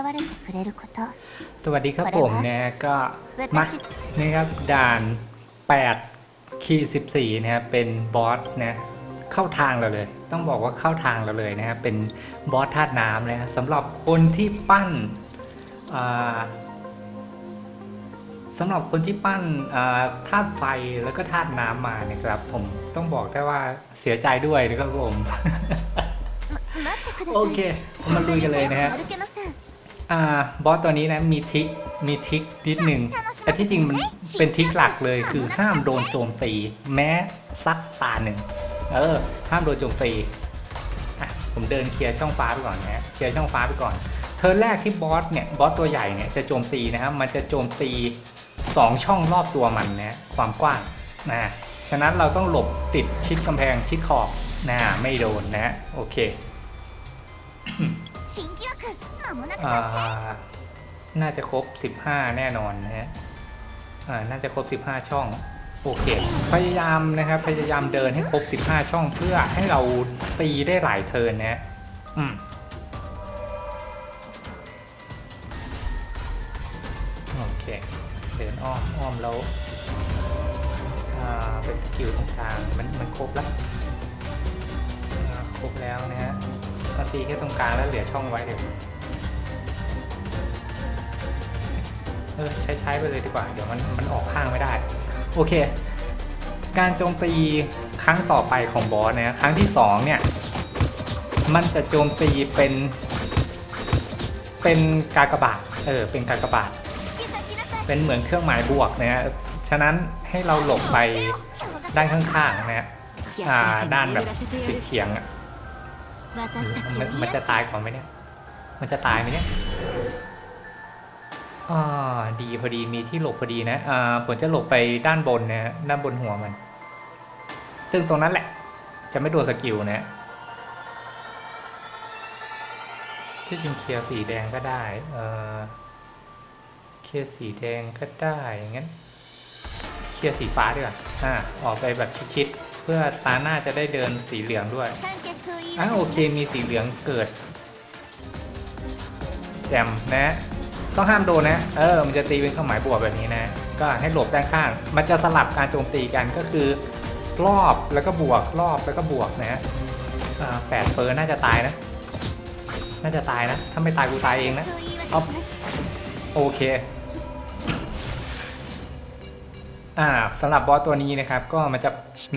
れてくれること สวัสดีครับผมนะฮะก็มานี่ครับด่าน8คี14นะครับเป็นบอสนะเข้าทางเราเลย ต้องบอกว่าเข้าทางเราเลยนะครับเป็นบอสธาตุน้ำนะสำหรับคนที่ปั้นอ่าสำหรับคนที่ปั้นอ่าธาตุไฟแล้วก็ธาตุน้ำมาเนี่ยครับ ผมต้องบอกได้ว่าเสียใจด้วยนะครับผม 待ってくだ โอ さ เค い มาลุยกันเลยนะฮะ 歩けません อ่าบอสตัวนี้นะมีทิกมีทิกนิดหนึ่งแต่ที่จริงมันเป็นทิกหลักเลยคือห้ามโดนโจมตี แม้สักตาหนึ่งเออห้ามโดนโจมตีอะผมเดินเคลียร์ช่องฟ้าไปก่อนนะฮะเคลียร์ช่องฟ้าไปก่อนเทิร์นแรกที่บอสเนี่ยบอสตัวใหญ่เนี่ยจะโจมตีนะครับมันจะโจมตี 2 ช่องรอบตัวมันนะความกว้างนะฉะนั้นเราต้องหลบติดชิดกำแพงชิดขอบนะไม่โดนนะโอเค 新記録間もなく อ่า 達成 น่าจะครบ 15 แน่นอนนะฮะ อ่า น่าจะครบ 15 ช่อง โอเค พยายามนะครับ พยายามเดินให้ครบ 15 ช่องเพื่อให้เราตีได้หลายเทิร์นนะฮะ อืม โอเค เดินอ้อมอ้อมแล้ว อ่า ไปสกิลตรงกลางมันมันครบแล้วอ่าครบแล้วนะฮะ ก็ตีแค่ตรงกลางแล้วเหลือช่องไว้เดี๋ยวเออใช้ใช้ไปเลยดีกว่า เดี๋ยวมันมันออกข้างไม่ได้ โอเค การโจมตีครั้งต่อไปของบอสนะครั้งที่2เนี่ย มันจะโจมตีเป็น เป็นกากบาทเออ เป็นกากบาทเป็นเหมือนเครื่องหมายบวกนะฮะฉะนั้นให้เราหลบไปด้านข้างๆนะฮะด้านแบบเฉียงๆอะ มันมันจะตายก่อนไหมเนี่ย มันจะตายไหมเนี่ยอ่าดีพอดีมีที่หลบพอดีนะอ่าผมจะหลบไปด้านบนนะฮะด้านบนหัวมัน ซึ่งตรงนั้นแหละ จะไม่โดนสกิลนะที่จริงเคลียร์สีแดงก็ได้เออเคลียร์สีแดงก็ได้งงั้น เคลียร์สีฟ้าดีกว่าอ่าออกไปแบบชิดๆ เพื่อตาหน้าจะได้เดินสีเหลืองด้วยอะโอเคมีสีเหลืองเกิดแจมนะ ต้องห้ามโดนนะ เออ มันจะตีเป็นข้อหมายบวกแบบนี้นะ ก็ให้หลบด้านข้าง มันจะสลับการโจมตีกันก็คือ รอบแล้วก็บวกรอบแล้วก็บวกนะฮะแปดเฟอร์น่าจะตายนะ น่าจะตายนะ ถ้าไม่ตายกูตายเองนะอ๋อโอเค อ่าสำหรับบอสตัวนี้นะครับก็มันจะ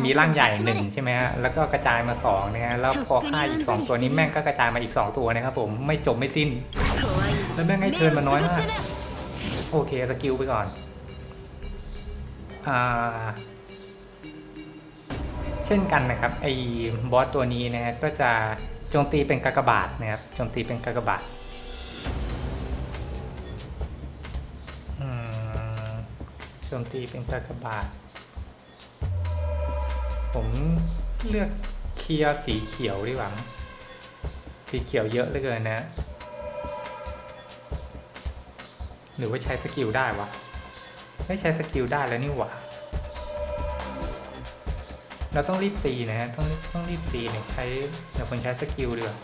มีร่างใหญ่หนึ่งใช่ไหมฮะแล้วก็กระจายมาสองนะฮะแล้วพอฆ่าอีกสองตัวนี้แม่งก็กระจายมาอีกสองตัวนะครับผมไม่จบไม่สิ้น怖いแล้วแม่งให้เทิร์นมาน้อยมากโอเคสกิลไปก่อนอ่าเช่นกันนะครับไอ้บอสตัวนี้นะฮะก็จะโจมตีเป็นกากบาทนะครับโจมตีเป็นกากบาท มตีเป็นกากบาท ผมเลือกเคลียร์สีเขียวดีกว่าสีเขียวเยอะเหลือเกินนะ หรือว่าใช้สกิลได้วะ ไม่ใช้สกิลได้แล้วนี่หว่า เราต้องรีบตีนะฮะ ต้องต้องรีบตีเนี่ยใช้เดี๋ยวคนใช้สกิลดีกว่า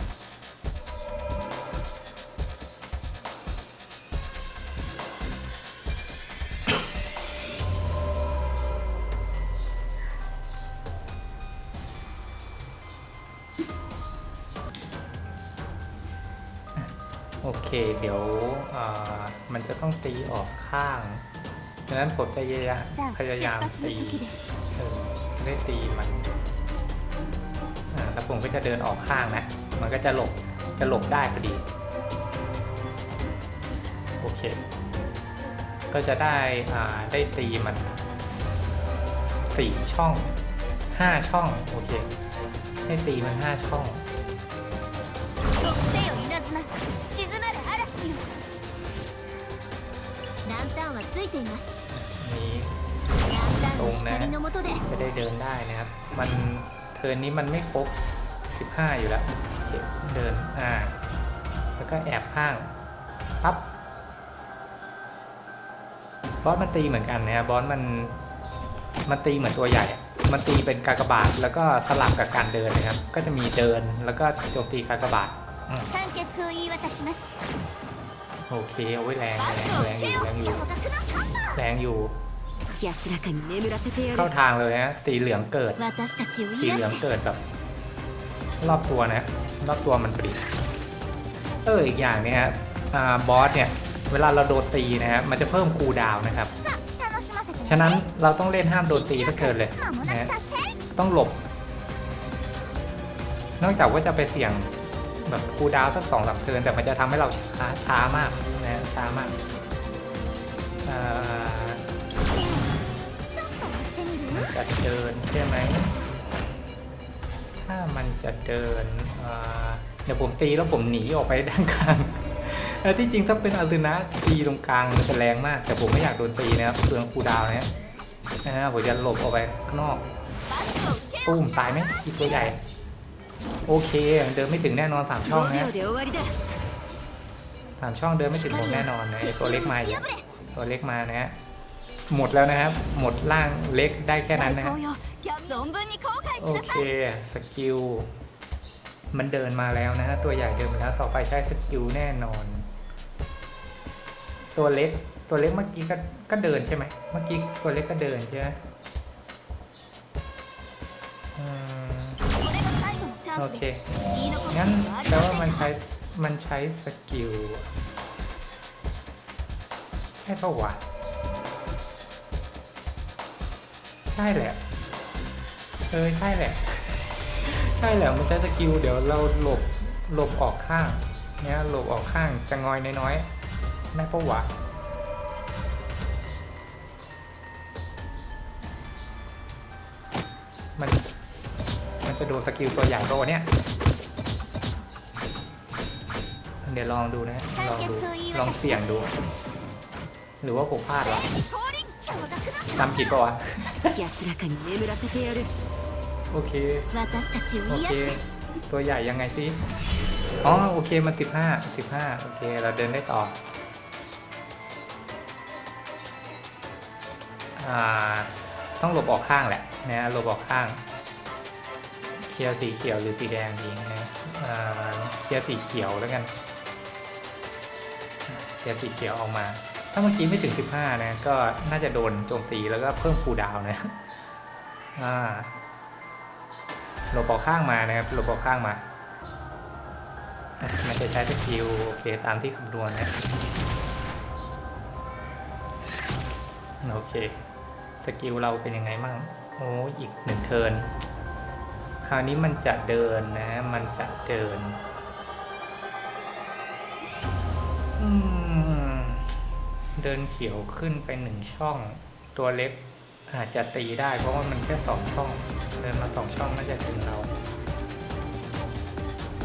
โอเค เดี๋ยวมันจะต้องตีออกข้างดังนั้นผมจะพยายามพยายามตีได้ตีมันแล้วผมก็จะเดินออกข้างนะ มันก็จะหลบ จะหลบได้พอดี โอเค ก็จะได้ได้ตีมัน 4 ช่อง 5 ช่อง โอเค ให้ตีมัน 5 ช่อง นะจะได้เดินได้นะครับ มันเทินนี้มันไม่ครบ 15 อยู่แล้วเดินอ่าแล้วก็แอบข้างปั๊บบอสมันตีเหมือนกันนะครับบอสมันมันตีเหมือนตัวใหญ่ มันตีเป็นกากบาทแล้วก็สลับกับการเดินนะครับ ก็จะมีเดินแล้วก็โจมตีกากบาทโอเคเอาไว้แรงแรงแรงอยู่แรงอยู่แรงอยู่ 安らかに眠らせてや เข้า る ทางเลยนะสีเหลืองเกิด 私たちを สี 癒 เหลือง して เกิดแบบ รอบตัวนะ รอบตัวมันพอดีเอออีกอย่างเนี่ยฮะอ่าบอสเนี่ย เวลาเราโดนตีนะฮะมันจะเพิ่มคูลดาวน์นะครับ さあ楽しませて ฉะนั้นเราต้องเล่นห้ามโดนตีถ้าเกินเลย 間もな นะ く ฮะ 達成 ต้องหลบ นอกจากว่าจะไปเสี่ยงแบบคูลดาวน์สักสองสามเทิร์นแต่มันจะทำให้เราช้าช้ามากนะฮะช้ามากอ่า จะเดินใช่ไหม ถ้ามันจะเดินเดี๋ยวผมตีแล้วผมหนีออกไปด้านกลางแต่ที่จริงถ้าเป็นอาซึนะตีตรงกลางมันจะแรงมาก แต่ผมไม่อยากโดนตีนะครับเปลืองคูดาวนะนะฮะผมจะหลบออกไปข้างนอกปุ้มตายไหมอีกตัวใหญ่โอเคเดินไม่ถึงแน่นอนสามช่องนะสามช่องเดินไม่ถึงผมแน่นอนนะตัวเล็กมาตัวเล็กมานะฮะ หมดแล้วนะครับ หมดร่างเล็กได้แค่นั้นนะครับโอเคสกิลมันเดินมาแล้วนะตัวใหญ่เดินมาแล้วต่อไปใช้สกิลแน่นอน ตัวเล็กตัวเล็กเมื่อกี้ก็ก็เดินใช่ไหมเมื่อกี้ตัวเล็กก็เดินใช่ไหมโอเค งั้นแปลว่ามันใช้ มันใช้สกิลใช่ปะวะ ใช่แหละ เออใช่แหละ ใช่แหละมันใช้สกิลเดี๋ยวเราหลบหลบออกข้างเนี้ยหลบออกข้างจะงอยน้อยๆได้ปะวะมันมันจะโดนสกิลตัวใหญ่โตเนี้ยเดี๋ยวลองดูนะ ลองดู ลองเสี่ยงดู หรือว่าผมพลาดวะจำผิดปะวะ 安らかに眠らせてやる โอเค 私たちを โอ 癒 เค して ตัวใหญ่ยังไงสิ อ๋อ โอเค มันสิบห้าสิบห้าโอเค เราเดินได้ต่อ อ่า ต้องหลบออกข้างแหละนะหลบออกข้าง เคลียร์สีเขียวหรือสีแดงดีนะอ่าเคลียร์สีเขียวแล้วกัน เคลียร์สีเขียวออกมา ถ้าเมื่อกี้ไม่ถึง 15 นะ ก็น่าจะโดนโจมตีแล้วก็เพิ่มคูดาวนะอ่าหลบออกข้างมานะครับหลบออกข้างมามันจะใช้สกิลโอเคตามที่คำนวณนะโอเคสกิลเราเป็นยังไงมั่งโอ้อีกหนึ่งเทินคราวนี้มันจะเดินนะ มันจะเดิน อืม เดินเขียวขึ้นไปหนึ่งช่อง ตัวเล็กอาจจะตีได้เพราะว่ามันแค่สองช่อง เดินมาสองช่องน่าจะถึงเรา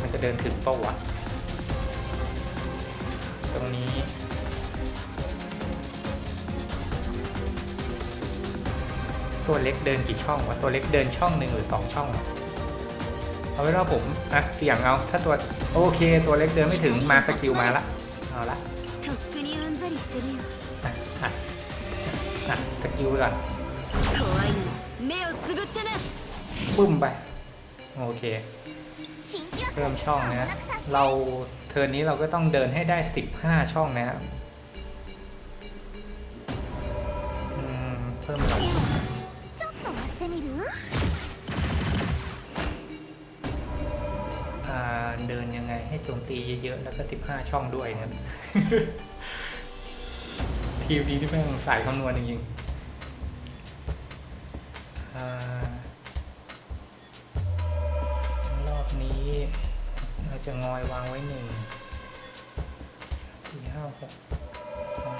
มันจะเดินถึงเป้าวะตรงนี้ตัวเล็กเดินกี่ช่องวะตัวเล็กเดินช่องหนึ่งหรือสองช่อง เอาไว้รอผมอะเสี่ยงเอา ถ้าตัว โอเค ตัวเล็กเดินไม่ถึงมาสกิลมาละ เอาละ りしてるよ อ่ะอ่ะอ่ะสกิลก่อน 怖いなら目をつぶってな ปึ้มไป โอเค 新記録 เพิ่มช่อง 間も นะ なく達成 เราเทิร์นนี้เราก็ต้องเดินให้ได้ 15 ช่องนะครับอืมเพิ่มก่อน ちょっと押してみる อ่าเดินยังไงให้โจมตีเยอะๆ แล้วก็ 15 ช่องด้วยนะครับ ทีมนี้ที่แม่งสายคำนวณจริงๆอ่ารอบนี้ เราจะงอยวางไว้หนึ่งสี่ห้าหกสอง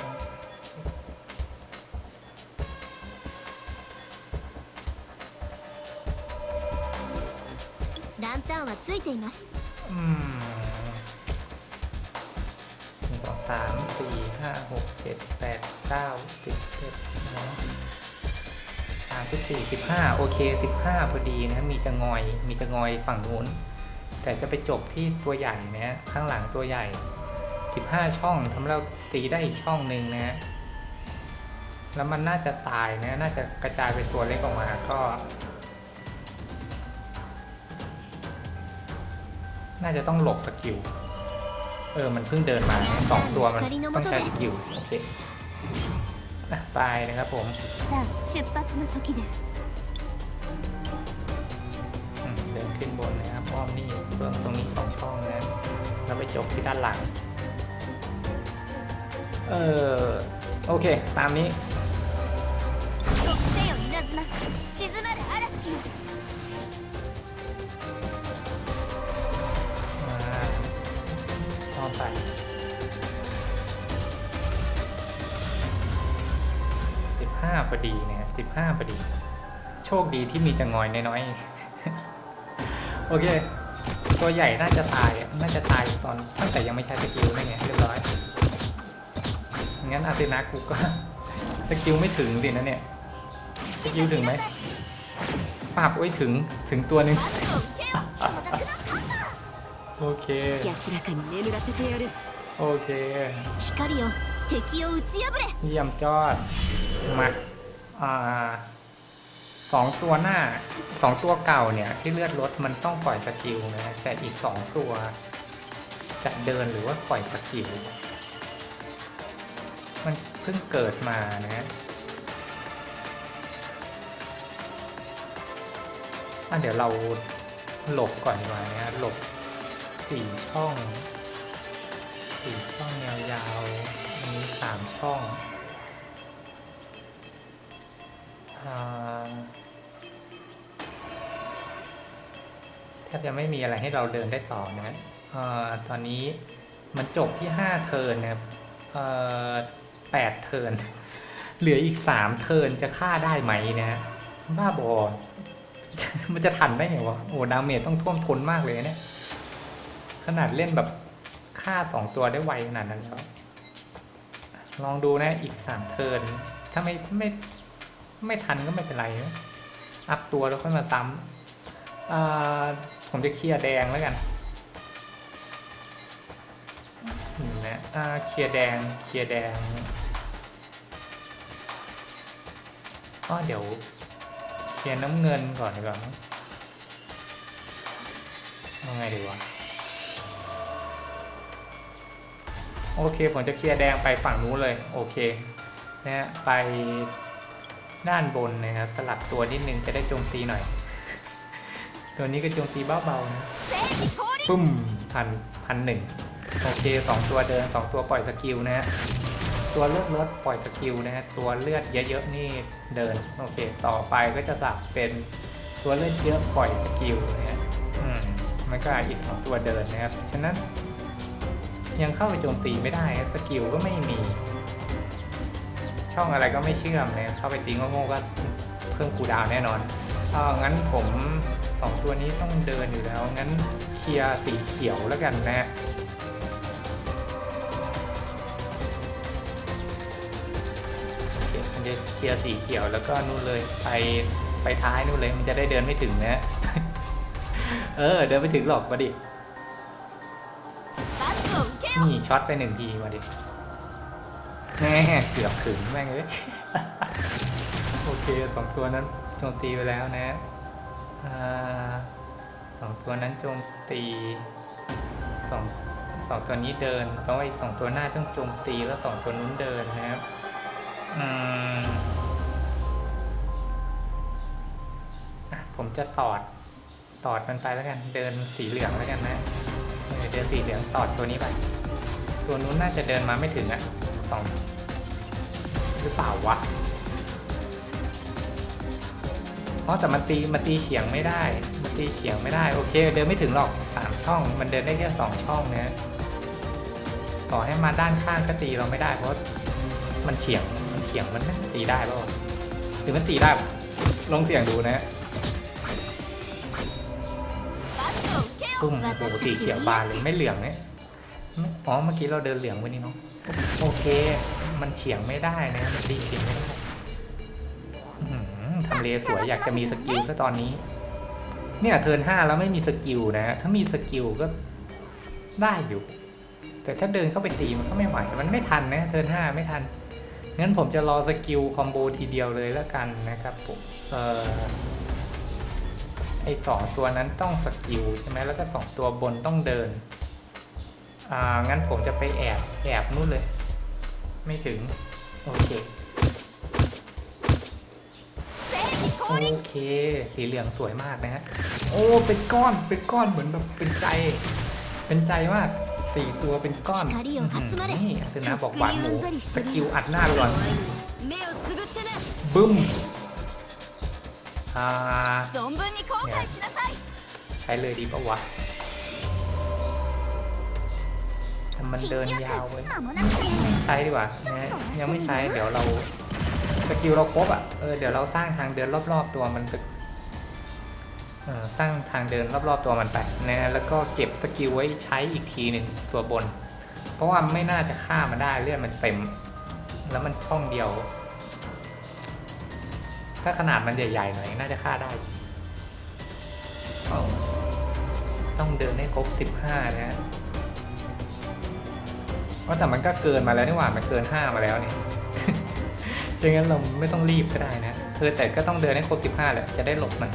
ランタンはついています อืมหนึ่ง สามสี่ห้าหกเจ็ดแปดเก้าสิบเอ็ดสามสิบสี่สิบห้าโอเคสิบห้าพอดีนะมีจะงอยมีจะงอยฝั่งนู้น แต่จะไปจบที่ตัวใหญ่นะข้างหลังตัวใหญ่สิบห้าช่องทำให้เราตีได้อีกช่องหนึ่งนะแล้วมันน่าจะตายนะ น่าจะกระจายเป็นตัวเล็กออกมาก็ น่าจะต้องหลบสกิล เออ มันเพิ่งเดินมาสองตัวมันต้องการอีกอยู่โอเคตายนะครับผมเดินขึ้นบนนะครับอ้อมนี่เบื้องตรงนี้สองช่องนะแล้วไปจบที่ด้านหลัง เออโอเค ตามนี้ ไป สิบห้าพอดีนี่ยสิบห้าพอดี โชคดีที่มีจะงอยน้อยๆ โอเค ตัวใหญ่น่าจะตายอะน่าจะตายตอนตั้งแต่ยังไม่ใช้สกิลนั่ไงเรียบร้อย งั้นอาเซนากูก็สกิลไม่ถึงสินะเนี่ย สกิลถึงไหมปราบโอ้ยถึง ถึงตัวหนึ่ง โอเค 安らかに眠らせてやる โอเค 光よ敵を打ち破れ เยี่ยมจอด มาอ่าสองตัวหน้าสองตัวเก่าเนี่ย ที่เลือดลดมันต้องปล่อยสกิลนะ แต่อีกสองตัว จะเดินหรือว่าปล่อยสกิล มันเพิ่งเกิดมานะอ่ะเดี๋ยวเราหลบก่อนดีกว่านะหลบ สี่ช่องสี่ช่องยาวอันนี้สามช่องอาแทบจะไม่มีอะไรให้เราเดินได้ต่อนะอตอนนี้มันจบที่ห้าเทิร์นนะครับเอ่อแปดเทิร์นเหลืออีกสามเทิร์นจะฆ่าได้ไหมนะบ้าบอมันจะทันได้ไงวะโอ้ดาเมจต้องท่วมทนมากเลยเนี่ย ขนาดเล่นแบบฆ่าสองตัวได้ไวขนาดนั้นแล้วลองดูนะอีกสามเทิร์นถ้าไม่ไม่ไม่ทันก็ไม่เป็นไรนะอัพตัวแล้วค่อยมาซ้ำอ่าผมจะเคลียร์แดงแล้วกันนะเคลียร์แดงเคลียร์แดงอ๋อเดี๋ยวเคลียร์น้ำเงินก่อนดีกว่าเอาไงดีวะ โอเค ผมจะเคลียร์แดงไปฝั่งนู้นเลย โอเคนะฮะไปด้านบนนะครับ สลับตัวนิดนึงจะได้โจมตีหน่อย ตัวนี้ก็โจมตีเบาๆนะปุ้มพันพันหนึ่งโอเคสองตัวเดินสองตัวปล่อยสกิลนะฮะตัวเลือดลดปล่อยสกิลนะฮะตัวเลือดเยอะๆนี่เดินโอเค ต่อไปก็จะสับเป็นตัวเลือดเยอะปล่อยสกิลนะฮะอืมันก็อีกสองตัวเดินนะครับฉะนั้น ยังเข้าไปโจมตีไม่ได้สกิลก็ไม่มี ช่องอะไรก็ไม่เชื่อมเลยเข้าไปตีโง่ๆก็เพิ่มคูดาวแน่นอนเอองั้นผมสองตัวนี้ต้องเดินอยู่แล้ว งั้นเคลียร์สีเขียวแล้วกันนะจะเคลียร์สีเขียวแล้วก็นู่นเลยไปไปท้ายนู่นเลยมันจะได้เดินไม่ถึงนะ เออ เดินไม่ถึงหรอกประดิ นี่ช็อตไปหนึ่งทีมาดิแหมเกือบถึงแม่งเลยโอเคสองตัวนั้นโจมตีไปแล้วนะอ่าสองตัวนั้นโจมตีสองสองตัวนี้เดินเพราะว่าอีกสองตัวหน้าต้องโจมตีแล้วสองตัวนู้นเดินนะครับอืมอะผมจะตอดตอดมันไปแล้วกัน เดินสีเหลืองแล้วกันนะเออเดินสีเหลืองตอดตัวนี้ไป ตัวนู้นน่าจะเดินมาไม่ถึงอะสองหรือเปล่าวะเพราะแต่มันตีมันตีเฉียงไม่ได้มันตีเฉียงไม่ได้โอเค เดินไม่ถึงหรอกสามช่อง มันเดินได้แค่สองช่องเนี้ยต่อให้มาด้านข้างก็ตีเราไม่ได้เพราะมันเฉียงมันเฉียงมันตีได้ป่ะหรือมันตีได้ลองเสี่ยงดูนะตุ้มโอ้โหสีเขียวบานเลยไม่เหลืองเนี้ย อ๋อ เมื่อกี้เราเดินเหลืองไว้นี่เนาะ โอเค มันเฉียงไม่ได้นะ มันตีเฉียงไม่ได้อื้อหือทำเลสวยอยากจะมีสกิลซะตอนนี้ เนี่ยเทิร์นห้าแล้วไม่มีสกิลนะ ถ้ามีสกิลก็ได้อยู่ แต่ถ้าเดินเข้าไปตีมันก็ไม่ไหว มันไม่ทันนะ เทิร์นห้าไม่ทัน งั้นผมจะรอสกิลคอมโบทีเดียวเลยแล้วกันนะครับผม เอ่อไอสองตัวนั้นต้องสกิลใช่ไหมแล้วก็สองตัวบนต้องเดิน อ่างั้นผมจะไปแอบแอบนู่นเลย ไม่ถึง โอเค โอเค สีเหลืองสวยมากนะฮะ โอ้ เป็นก้อน เป็นก้อนเหมือนแบบเป็นใจ เป็นใจมากสี่ตัวเป็นก้อนนี่อาสนะบอกหวานหมูสกิลอัดหน้าก่อนบึ้มอ่าใช้เลยดีปะวะ มันเดินยาวเว้ยใช้ดีกว่านะยังไม่ใช้เดี๋ยวเราสกิลเราครบอะเออเดี๋ยวเราสร้างทางเดินรอบๆตัวมันตึกสร้างทางเดินรอบๆตัวมันไปนะแล้วก็เก็บสกิลไว้ใช้อีกทีหนึ่งตัวบน เพราะว่าไม่น่าจะฆ่ามันได้เลือดมันเต็ม แล้วมันช่องเดียว ถ้าขนาดมันใหญ่ๆหน่อยน่าจะฆ่าได้ ต้องเดินให้ครบ 15 นะ ว่าแต่มันก็เกินมาแล้วนี่หว่ามันเกินห้ามาแล้วนี่ฉะนั้นเราไม่ต้องรีบก็ได้นะเออแต่ก็ต้องเดินให้ครบสิบห้าแหละจะได้หลบมัน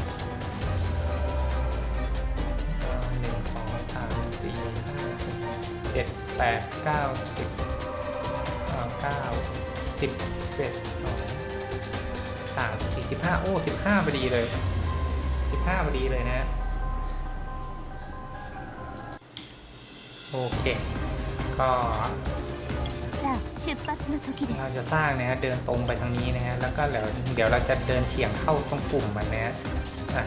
หนึ่งสองสามสี่ห้าหกเจ็ดแปดเก้าสิบเก้าสิบสิบเอ็ดสองสามสี่สิบห้าโอ้สิบห้าพอดีเลยสิบห้าพอดีเลยนะโอเค ก็ さあ出発の時です เราจะสร้างนะฮะเดินตรงไปทางนี้นะฮะแล้วก็เดี๋ยวเดี๋ยวเราจะเดินเฉียงเข้าตรงกลุ่มมันนะฮะอ่ะ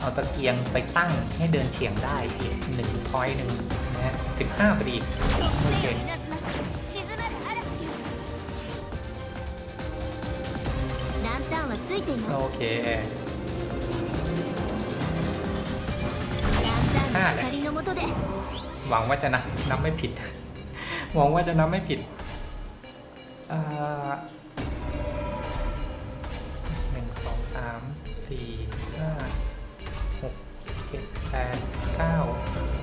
เอาตะเกียงไปตั้งให้เดินเฉียงได้อีกหนึ่งพอยหนึ่งนะฮะสิบห้าพอดี 特性稲妻静まる嵐よランタンはついています โอเค ランタンの光の下で หวังว่าจะนับนับไม่ผิด หวังว่าจะนับไม่ผิดหนึ่งสองสามสี่ห้าหกเจ็ดแปดเก้า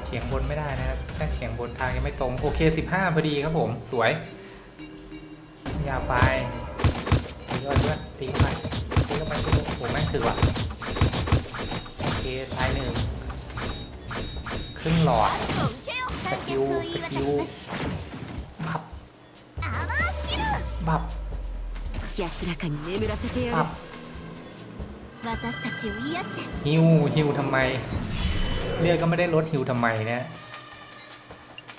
เฉียงบนไม่ได้นะครับแค่เฉียงบนทางยังไม่ตรง โอเคสิบห้าพอดีครับผมสวย อย่าไปตีก็เลือดตีไปตีเข้าไปโอ้โหแม่งถือว่ะโอเคท้ายหนึ่งครึ่งหลอดสกิลสกิล บับ 安らかに眠らせてや บั る บ 私たちを癒して ฮิวฮิวทำไม เลือดก็ไม่ได้ลดฮิวทำไมเนี่ย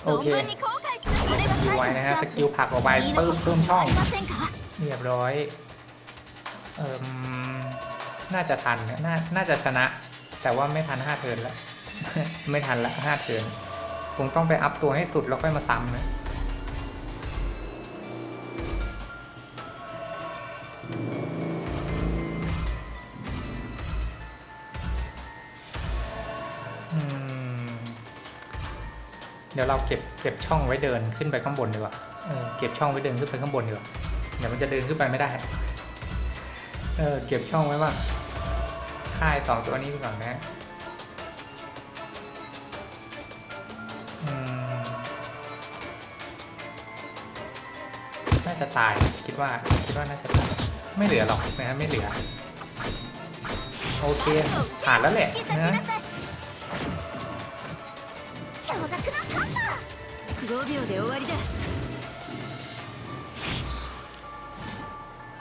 โอ 存 เค 分に後悔するこれが ฮิวไว้นะฮะส 最後 กิล のチャンス ผลักออกไป です เพิ่มเพิ่มช่อง ありませんか เรียบร้อย เอ่มน่าจะทันนะน่าน่าจะชนะ แต่ว่าไม่ทันห้าเทิร์นแล้ว ไม่ทันละห้าเทิร์นคงต้องไปอัพตัวให้สุดแล้วค่อยมาซ้ำนะ เดี๋ยวเราเก็บเก็บช่องไว้เดินขึ้นไปข้างบนดีกว่าเก็บช่องไว้เดินขึ้นไปข้างบนดีกว่าเดี๋ยวมันจะเดินขึ้นไปไม่ได้เออเก็บช่องไว้บ้างค่ายสองตัวนี้ไปก่อนนะน่าจะตายคิดว่าคิดว่าน่าจะตายไม่เหลือหรอกนะไม่เหลือ โอเคผ่านแล้วแหละนะ 5秒で終わりだ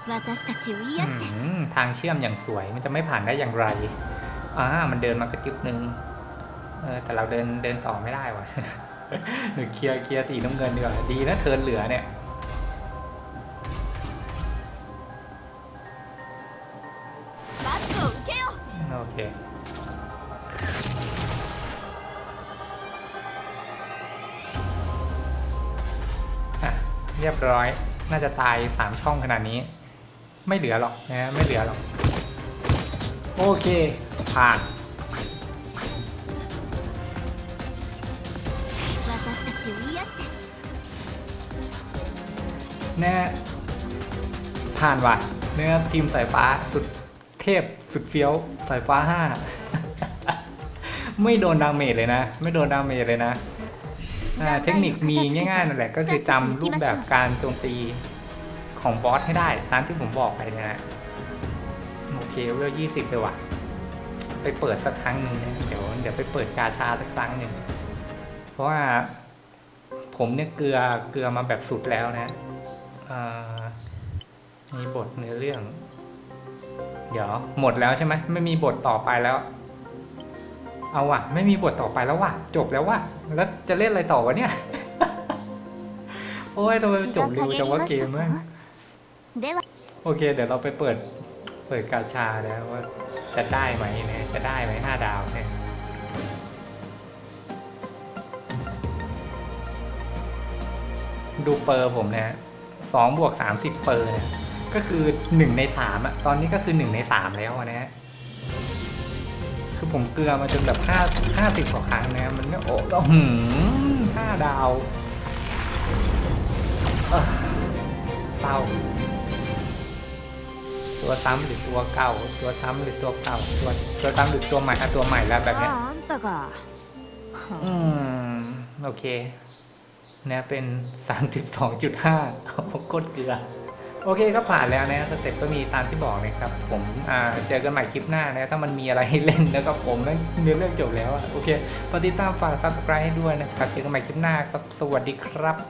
私たちを癒して อืมทางเชื่อมอย่างสวย มันจะไม่ผ่านได้อย่างไร อ่า มันเดินมากระจุดหนึ่งเออ แต่เราเดินเดินต่อไม่ได้ว่ะ หรือเคลียร์เคลียร์สีน้ำเงินดีกว่า ดีนะเทิร์นเหลือเนี่ย เรียบร้อย น่าจะตายสามช่องขนาดนี้ ไม่เหลือหรอกนะไม่เหลือหรอก โอเค ผ่านแน่ผ่านว่ะเนื้อทีมสายฟ้าสุดเทพสุดเฟี้ยวสายฟ้าห้าไม่โดนดาเมจเลยนะ ไม่โดนดาเมจเลยนะ อ่าเทคนิคมีง่ายๆนั่นแหละก็คือจำรูปแบบการโจมตีของบอสให้ได้ ตามที่ผมบอกไปนะฮะโอเคเวลยี่สิบเลยว่ะ ไปเปิดสักครั้งหนึ่งนะเดี๋ยวเดี๋ยวไปเปิดกาชาสักครั้งหนึ่งเพราะว่าผมเนี่ยเกลือเกลือมาแบบสุดแล้วนะอ่ามีบทเนื้อเรื่อง เดี๋ยวหมดแล้วใช่ไหมไม่มีบทต่อไปแล้ว เอาว่ะ ไม่มีบทต่อไปแล้วว่ะ จบแล้วว่ะ แล้วจะเล่นอะไรต่อวะเนี่ย โอ้ยทำไมมันจบเร็วจังวะเกมเมื่อではโอเค เดี๋ยวเราไปเปิด เปิดกาชาแล้วว่า จะได้ไหมนะจะได้ไหมห้าดาวเนี่ยดูเปอร์ผมนะสองบวกสามสิบเปอร์เนี่ยก็คือหนึ่งในสามอะตอนนี้ก็คือหนึ่งในสามแล้วอะนะฮะ คือผมเกลือมาจนแบบห้าห้าสิบกว่าครั้งนะครัมันก็โอ้ก็หืห้าดาวเศร้าตัวซ้ำหรือตัวเก่า ตัวซ้ำหรือตัวเก่า ตัวตัวซ้ำหรือตัวใหม่อะตัวใหม่แล้วแบบเนี้ยอืมโอเคเนี่ยเป็นสามสิบสองจุดห้าโคตรเกลือ โอเคก็ผ่านแล้วนะสเต็ปก็มีตามที่บอกนะครับ ผมเจอกันใหม่คลิปหน้านะ ถ้ามันมีอะไรให้เล่นแล้วก็ผมนั้นเนื้อเรื่องจบแล้วโอเคฝากติดตามฝากซับสไครต์ให้ด้วยนะครับ เจอกันใหม่คลิปหน้าครับ สวัสดีครับ